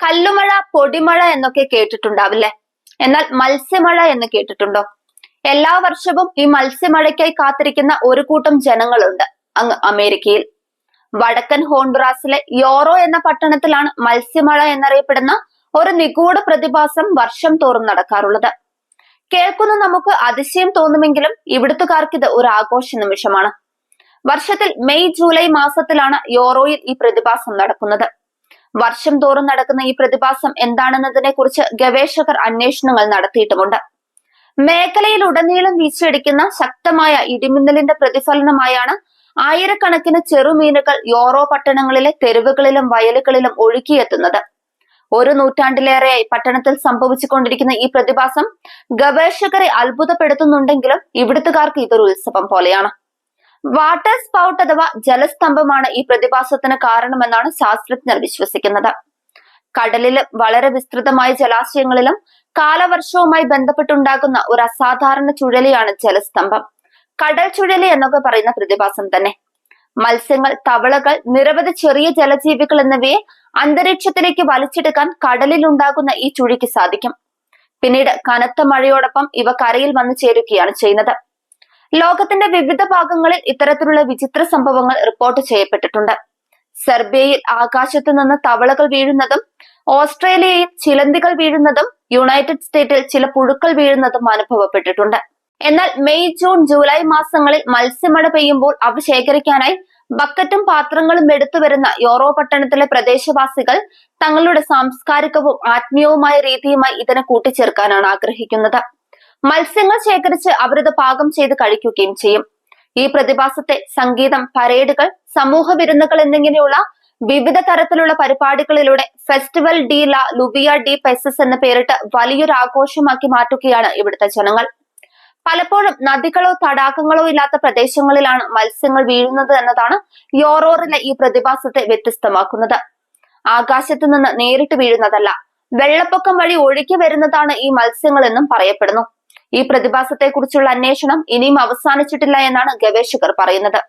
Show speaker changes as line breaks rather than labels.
കല്ലുമഴ പൊടിമഴ എന്നൊക്കെ കേട്ടിട്ടുണ്ടാവില്ലേ? എന്നാൽ മത്സ്യമഴ എന്ന് കേട്ടിട്ടുണ്ടോ? എല്ലാ വർഷവും ഈ മത്സ്യമഴയ്ക്കായി കാത്തിരിക്കുന്ന ഒരു കൂട്ടം ജനങ്ങളുണ്ട് അങ്ങ് അമേരിക്കയിൽ. വടക്കൻ ഹോണ്ടുറാസിലെ യോറോ എന്ന പട്ടണത്തിലാണ് മത്സ്യമഴ എന്നറിയപ്പെടുന്ന ഒരു നിഗൂഢ പ്രതിഭാസം വർഷം തോറും നടക്കാറുള്ളത്. കേൾക്കുന്ന നമുക്ക് അതിശയം തോന്നുമെങ്കിലും ഇവിടുത്തുകാർക്ക് ഇത് ഒരു ആഘോഷ നിമിഷമാണ്. വർഷത്തിൽ മെയ് ജൂലൈ മാസത്തിലാണ് യോറോയിൽ ഈ പ്രതിഭാസം നടക്കുന്നത്. വർഷം തോറും നടക്കുന്ന ഈ പ്രതിഭാസം എന്താണെന്നതിനെ കുറിച്ച് ഗവേഷകർ അന്വേഷണങ്ങൾ നടത്തിയിട്ടുമുണ്ട്. മേഖലയിൽ ഉടനീളം വീശിയടിക്കുന്ന ശക്തമായ ഇടിമിന്നലിന്റെ പ്രതിഫലനമായാണ് ആയിരക്കണക്കിന് ചെറുമീനുകൾ യോറോ പട്ടണങ്ങളിലെ തെരുവുകളിലും വയലുകളിലും ഒഴുകിയെത്തുന്നത്. ഒരു നൂറ്റാണ്ടിലേറെയായി പട്ടണത്തിൽ സംഭവിച്ചുകൊണ്ടിരിക്കുന്ന ഈ പ്രതിഭാസം ഗവേഷകരെ അത്ഭുതപ്പെടുത്തുന്നുണ്ടെങ്കിലും ഇവിടുത്തുകാർക്ക് ഇതൊരു ഉത്സവം പോലെയാണ്. വാട്ടർ സ്പൗട്ട് അഥവാ ജലസ്തംഭമാണ് ഈ പ്രതിഭാസത്തിന് കാരണമെന്നാണ് ശാസ്ത്രജ്ഞർ വിശ്വസിക്കുന്നത്. കടലിൽ വളരെ വിസ്തൃതമായ ജലാശയങ്ങളിലും കാലവർഷവുമായി ബന്ധപ്പെട്ടുണ്ടാകുന്ന ഒരു അസാധാരണ ചുഴലിയാണ് ജലസ്തംഭം. കടൽ ചുഴലി എന്നൊക്കെ പറയുന്ന പ്രതിഭാസം തന്നെ. മത്സ്യങ്ങൾ തവളകൾ നിരവധി ചെറിയ ജലജീവികൾ എന്നിവയെ അന്തരീക്ഷത്തിലേക്ക് വലിച്ചെടുക്കാൻ കടലിൽ ഉണ്ടാകുന്ന ഈ ചുഴിക്ക് സാധിക്കും. പിന്നീട് കനത്ത മഴയോടൊപ്പം ഇവ കരയിൽ വന്നു ചേരുകയാണ് ചെയ്യുന്നത്. ലോകത്തിന്റെ വിവിധ ഭാഗങ്ങളിൽ ഇത്തരത്തിലുള്ള വിചിത്ര സംഭവങ്ങൾ റിപ്പോർട്ട് ചെയ്യപ്പെട്ടിട്ടുണ്ട്. സെർബിയയിൽ ആകാശത്തു നിന്ന് തവളകൾ വീഴുന്നതും ഓസ്ട്രേലിയയിൽ ചിലന്തികൾ വീഴുന്നതും യുണൈറ്റഡ് സ്റ്റേറ്റിൽ ചില പുഴുക്കൾ വീഴുന്നതും അനുഭവപ്പെട്ടിട്ടുണ്ട്. എന്നാൽ മെയ് ജൂൺ ജൂലൈ മാസങ്ങളിൽ മത്സ്യമഴ പെയ്യുമ്പോൾ അവ ശേഖരിക്കാനായി ബക്കറ്റും പാത്രങ്ങളും എടുത്തു വരുന്ന യൂറോ പട്ടണത്തിലെ പ്രദേശവാസികൾ തങ്ങളുടെ സാംസ്കാരികവും ആത്മീയവുമായ രീതിയുമായി ഇതിനെ കൂട്ടിച്ചേർക്കാനാണ് ആഗ്രഹിക്കുന്നത്. മത്സ്യങ്ങൾ ശേഖരിച്ച് അവരത് പാകം ചെയ്ത് കഴിക്കുകയും ചെയ്യും. ഈ പ്രതിഭാസത്തെ സംഗീതം പരേഡുകൾ സമൂഹ വിരുന്നുകൾ എന്നിങ്ങനെയുള്ള വിവിധ തരത്തിലുള്ള പരിപാടികളിലൂടെ ഫെസ്റ്റിവൽ ഡി ല ലുവിയ ഡി പെസസ് എന്ന പേരിട്ട് വലിയൊരു ആഘോഷമാക്കി മാറ്റുകയാണ് ഇവിടുത്തെ ജനങ്ങൾ. പലപ്പോഴും നദികളോ തടാകങ്ങളോ ഇല്ലാത്ത പ്രദേശങ്ങളിലാണ് മത്സ്യങ്ങൾ വീഴുന്നത് എന്നതാണ് യോറോറിലെ ഈ പ്രതിഭാസത്തെ വ്യത്യസ്തമാക്കുന്നത്. ആകാശത്ത് നിന്ന് നേരിട്ട് വീഴുന്നതല്ല വെള്ളപ്പൊക്കം വഴി ഒഴുകി വരുന്നതാണ് ഈ മത്സ്യങ്ങൾ എന്നും പറയപ്പെടുന്നു. ഈ പ്രതിഭാസത്തെക്കുറിച്ചുള്ള അന്വേഷണം ഇനിയും അവസാനിച്ചിട്ടില്ല എന്നാണ് ഗവേഷകർ പറയുന്നത്.